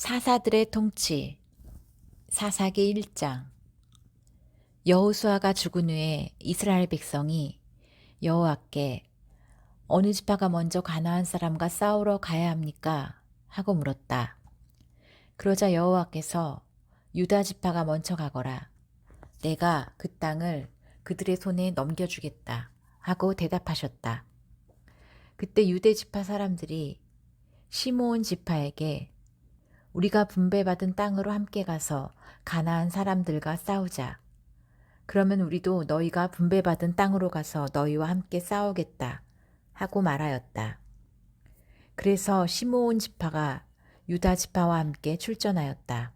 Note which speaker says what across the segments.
Speaker 1: 사사들의 통치 사사기 1장 여호수아가 죽은 후에 이스라엘 백성이 여호와께 어느 지파가 먼저 가나안 사람과 싸우러 가야 합니까? 하고 물었다. 그러자 여호와께서 유다 지파가 먼저 가거라. 내가 그 땅을 그들의 손에 넘겨주겠다. 하고 대답하셨다. 그때 유대 지파 사람들이 시므온 지파에게 우리가 분배받은 땅으로 함께 가서 가나안 사람들과 싸우자. 그러면 우리도 너희가 분배받은 땅으로 가서 너희와 함께 싸우겠다. 하고 말하였다. 그래서 시므온 지파가 유다 지파와 함께 출전하였다.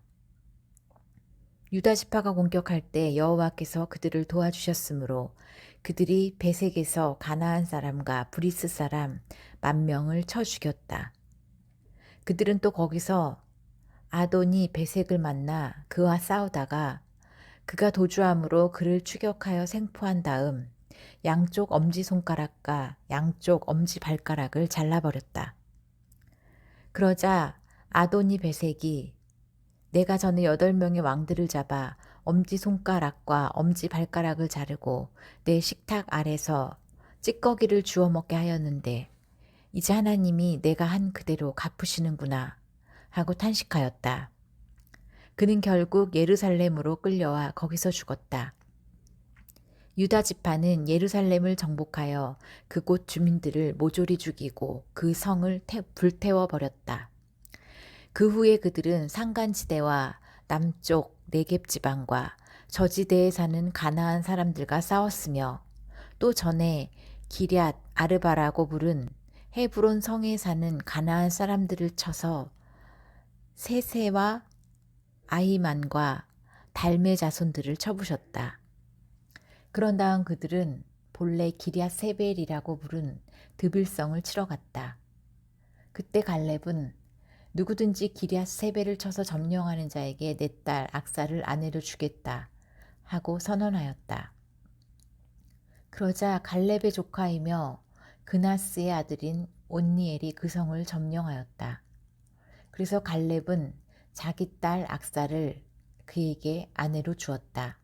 Speaker 1: 유다 지파가 공격할 때 여호와께서 그들을 도와주셨으므로 그들이 베색에서 가나안 사람과 브리스 사람 만 명을 쳐 죽였다. 그들은 또 거기서 아돈이 베색을 만나 그와 싸우다가 그가 도주함으로 그를 추격하여 생포한 다음 양쪽 엄지손가락과 양쪽 엄지발가락을 잘라버렸다. 그러자 아도니 베색이 내가 전에 여덟 명의 왕들을 잡아 엄지손가락과 엄지발가락을 자르고 내 식탁 아래서 찌꺼기를 주워 먹게 하였는데 이제 하나님이 내가 한 그대로 갚으시는구나 하고 탄식하였다. 그는 결국 예루살렘으로 끌려와 거기서 죽었다. 유다 지파는 예루살렘을 정복하여 그곳 주민들을 모조리 죽이고 그 성을 태, 불태워 버렸다. 그 후에 그들은 산간지대와 남쪽 네겝 지방과 저지대에 사는 가나안 사람들과 싸웠으며 또 전에 기럇 아르바라고 부른 헤브론 성에 사는 가나안 사람들을 쳐서 세세와 아이만과 달메 자손들을 쳐부셨다. 그런 다음 그들은 본래 기리아 세벨이라고 부른 드빌성을 치러 갔다. 그때 갈렙은 누구든지 기리아 세벨을 쳐서 점령하는 자에게 내 딸 악사를 아내로 주겠다 하고 선언하였다. 그러자 갈렙의 조카이며 그나스의 아들인 온니엘이 그 성을 점령하였다. 그래서 갈렙은 자기 딸 악사를 그에게 아내로 주었다.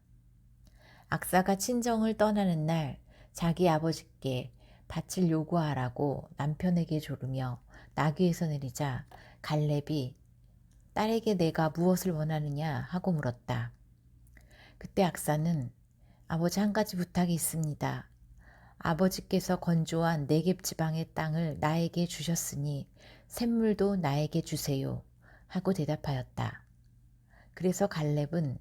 Speaker 1: 악사가 친정을 떠나는 날 자기 아버지께 밭을 요구하라고 남편에게 조르며 나귀에서 내리자 갈렙이 딸에게 내가 무엇을 원하느냐 하고 물었다. 그때 악사는 아버지 한 가지 부탁이 있습니다. 아버지께서 건조한 네겝 지방의 땅을 나에게 주셨으니 샘물도 나에게 주세요. 하고 대답하였다. 그래서 갈렙은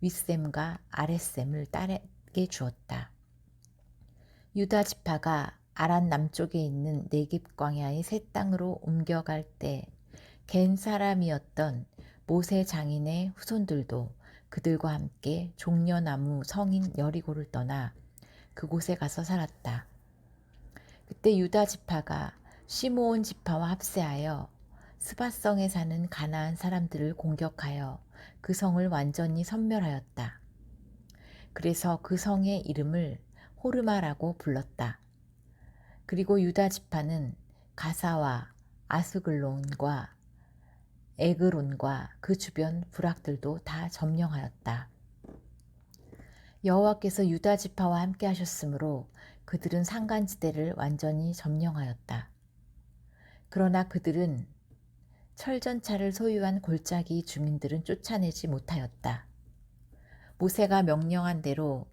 Speaker 1: 윗샘과 아랫샘을 딸에게 주었다. 유다 지파가 아란 남쪽에 있는 네겝 광야의 새 땅으로 옮겨갈 때 겐 사람이었던 모세 장인의 후손들도 그들과 함께 종려나무 성인 여리고를 떠나 그곳에 가서 살았다. 그때 유다 지파가 시므온 지파와 합세하여 스바성에 사는 가나안 사람들을 공격하여 그 성을 완전히 섬멸하였다. 그래서 그 성의 이름을 호르마라고 불렀다. 그리고 유다 지파는 가사와 아스글론과 에그론과 그 주변 부락들도 다 점령하였다. 여호와께서 유다 지파와 함께 하셨으므로 그들은 산간지대를 완전히 점령하였다. 그러나 그들은 철전차를 소유한 골짜기 주민들은 쫓아내지 못하였다. 모세가 명령한 대로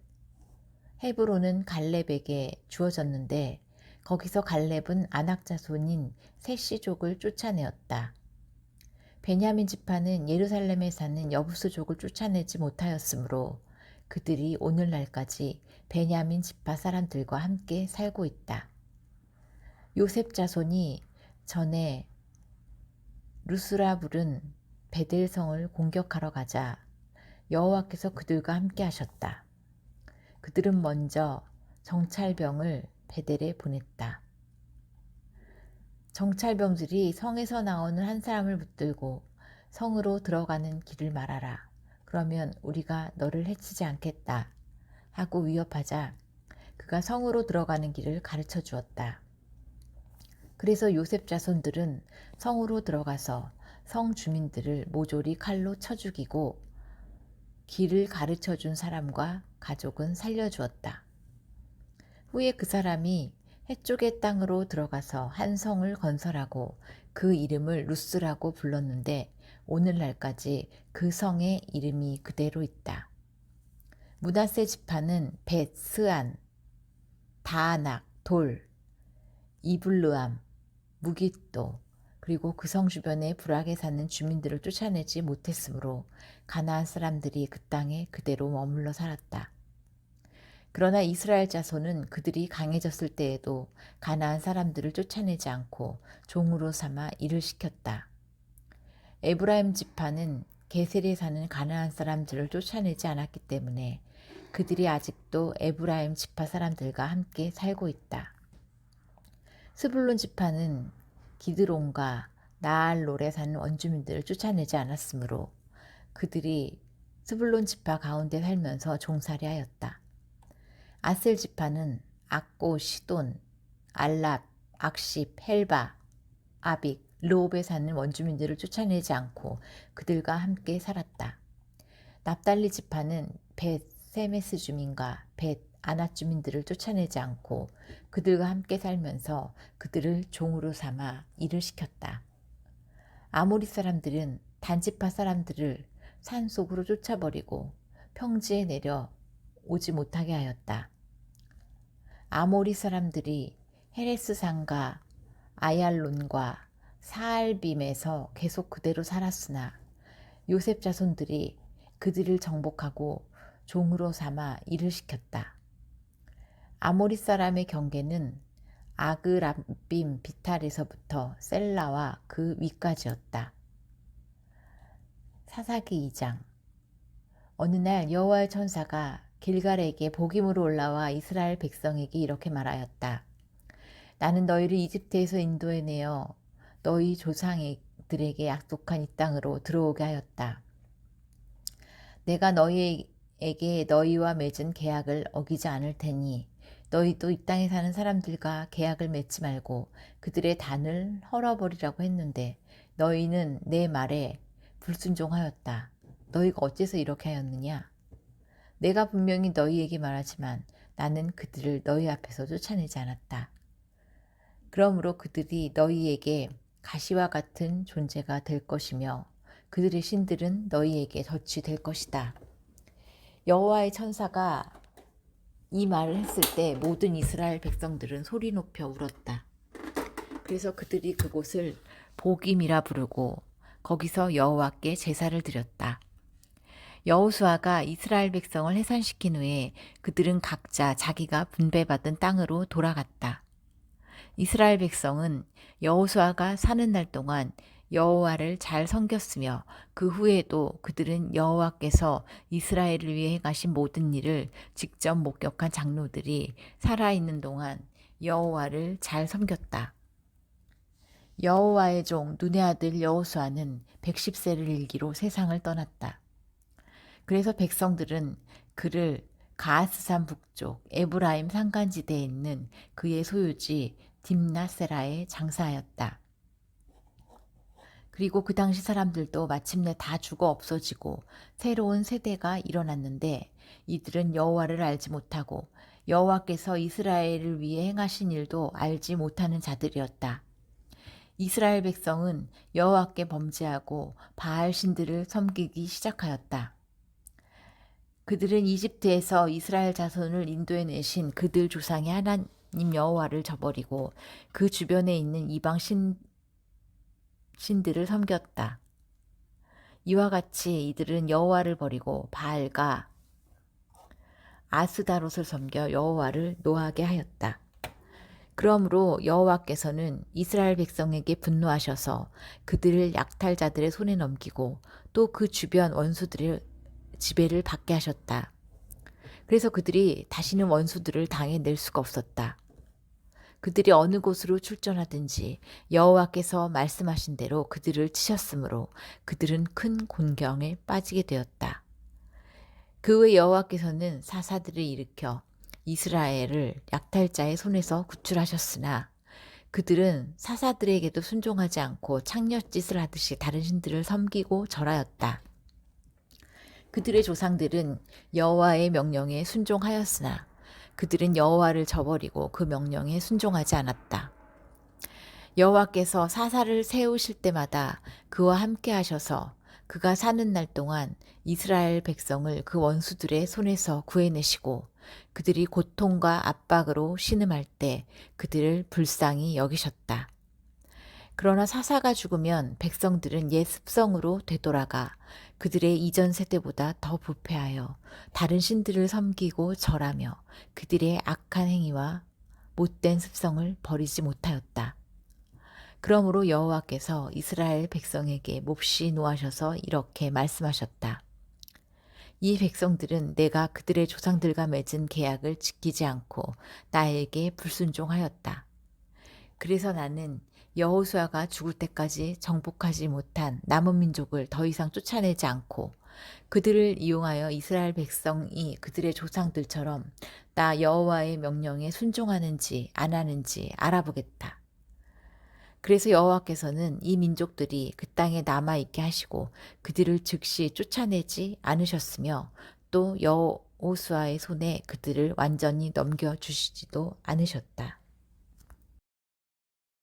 Speaker 1: 헤브론은 갈렙에게 주어졌는데 거기서 갈렙은 안악 자손인 셋시족을 쫓아내었다. 베냐민 지파는 예루살렘에 사는 여부스족을 쫓아내지 못하였으므로 그들이 오늘날까지 베냐민 지파 사람들과 함께 살고 있다. 요셉 자손이 전에 루스라불은 베델성을 공격하러 가자 여호와께서 그들과 함께 하셨다. 그들은 먼저 정찰병을 베델에 보냈다. 정찰병들이 성에서 나오는 한 사람을 붙들고 성으로 들어가는 길을 말하라. 그러면 우리가 너를 해치지 않겠다. 하고 위협하자 그가 성으로 들어가는 길을 가르쳐 주었다. 그래서 요셉 자손들은 성으로 들어가서 성 주민들을 모조리 칼로 쳐 죽이고 길을 가르쳐 준 사람과 가족은 살려주었다. 후에 그 사람이 해쪽의 땅으로 들어가서 한 성을 건설하고 그 이름을 루스라고 불렀는데 오늘날까지 그 성의 이름이 그대로 있다. 문하세 지파는 벳, 스안, 다낙, 돌, 이블르암, 무기또 그리고 그 성 주변에 불악에 사는 주민들을 쫓아내지 못했으므로 가나안 사람들이 그 땅에 그대로 머물러 살았다. 그러나 이스라엘 자손은 그들이 강해졌을 때에도 가나안 사람들을 쫓아내지 않고 종으로 삼아 일을 시켰다. 에브라임 지파는 게셀에 사는 가나안 사람들을 쫓아내지 않았기 때문에 그들이 아직도 에브라임 지파 사람들과 함께 살고 있다. 스불론 지파는 기드론과 나알롤에 사는 원주민들을 쫓아내지 않았으므로 그들이 스불론 지파 가운데 살면서 종살이 하였다. 아셀 지파는 악고, 시돈, 알랍, 악십, 헬바, 아빅, 르옵에 사는 원주민들을 쫓아내지 않고 그들과 함께 살았다. 납달리 지파는 벳 세메스 주민과 벳 아낫 주민들을 쫓아내지 않고 그들과 함께 살면서 그들을 종으로 삼아 일을 시켰다. 아모리 사람들은 단지파 사람들을 산 속으로 쫓아버리고 평지에 내려 오지 못하게 하였다. 아모리 사람들이 헤레스 산과 아얄론과 사알빔에서 계속 그대로 살았으나 요셉 자손들이 그들을 정복하고 종으로 삼아 일을 시켰다. 아모리 사람의 경계는 아그람빔 비탈에서부터 셀라와 그 위까지였다. 사사기 2장 어느 날 여호와의 천사가 길갈에게 복임으로 올라와 이스라엘 백성에게 이렇게 말하였다. 나는 너희를 이집트에서 인도해내어 너희 조상들에게 약속한 이 땅으로 들어오게 하였다. 내가 너희에게 너희와 맺은 계약을 어기지 않을 테니 너희도 이 땅에 사는 사람들과 계약을 맺지 말고 그들의 단을 헐어버리라고 했는데 너희는 내 말에 불순종하였다. 너희가 어째서 이렇게 하였느냐? 내가 분명히 너희에게 말하지만 나는 그들을 너희 앞에서 쫓아내지 않았다. 그러므로 그들이 너희에게 가시와 같은 존재가 될 것이며 그들의 신들은 너희에게 덫이 될 것이다. 여호와의 천사가 이 말을 했을 때 모든 이스라엘 백성들은 소리 높여 울었다. 그래서 그들이 그곳을 복임이라 부르고 거기서 여호와께 제사를 드렸다. 여호수아가 이스라엘 백성을 해산시킨 후에 그들은 각자 자기가 분배받은 땅으로 돌아갔다. 이스라엘 백성은 여호수아가 사는 날 동안 여호와를 잘 섬겼으며 그 후에도 그들은 여호와께서 이스라엘을 위해 행하신 모든 일을 직접 목격한 장로들이 살아있는 동안 여호와를 잘 섬겼다. 여호와의 종 눈의 아들 여호수아는 110세를 일기로 세상을 떠났다. 그래서 백성들은 그를 가스산 북쪽 에브라임 산간지대에 있는 그의 소유지 딥나세라에 장사하였다. 그리고 그 당시 사람들도 마침내 다 죽어 없어지고 새로운 세대가 일어났는데 이들은 여호와를 알지 못하고 여호와께서 이스라엘을 위해 행하신 일도 알지 못하는 자들이었다. 이스라엘 백성은 여호와께 범죄하고 바알 신들을 섬기기 시작하였다. 그들은 이집트에서 이스라엘 자손을 인도해 내신 그들 조상의 하나님 여호와를 저버리고 그 주변에 있는 이방 신 신들을 섬겼다. 이와 같이 이들은 여호와를 버리고 바알과 아스다롯을 섬겨 여호와를 노하게 하였다. 그러므로 여호와께서는 이스라엘 백성에게 분노하셔서 그들을 약탈자들의 손에 넘기고 또 그 주변 원수들을 지배를 받게 하셨다. 그래서 그들이 다시는 원수들을 당해낼 수가 없었다. 그들이 어느 곳으로 출전하든지 여호와께서 말씀하신 대로 그들을 치셨으므로 그들은 큰 곤경에 빠지게 되었다. 그 후에 여호와께서는 사사들을 일으켜 이스라엘을 약탈자의 손에서 구출하셨으나 그들은 사사들에게도 순종하지 않고 창녀짓을 하듯이 다른 신들을 섬기고 절하였다. 그들의 조상들은 여호와의 명령에 순종하였으나 그들은 여호와를 저버리고 그 명령에 순종하지 않았다. 여호와께서 사사를 세우실 때마다 그와 함께 하셔서 그가 사는 날 동안 이스라엘 백성을 그 원수들의 손에서 구해내시고 그들이 고통과 압박으로 신음할 때 그들을 불쌍히 여기셨다. 그러나 사사가 죽으면 백성들은 옛 습성으로 되돌아가 그들의 이전 세대보다 더 부패하여 다른 신들을 섬기고 절하며 그들의 악한 행위와 못된 습성을 버리지 못하였다. 그러므로 여호와께서 이스라엘 백성에게 몹시 노하셔서 이렇게 말씀하셨다. 이 백성들은 내가 그들의 조상들과 맺은 계약을 지키지 않고 나에게 불순종하였다. 그래서 나는 여호수아가 죽을 때까지 정복하지 못한 남은 민족을 더 이상 쫓아내지 않고 그들을 이용하여 이스라엘 백성이 그들의 조상들처럼 나 여호와의 명령에 순종하는지 안 하는지 알아보겠다. 그래서 여호와께서는 이 민족들이 그 땅에 남아 있게 하시고 그들을 즉시 쫓아내지 않으셨으며 또 여호수아의 손에 그들을 완전히 넘겨 주시지도 않으셨다.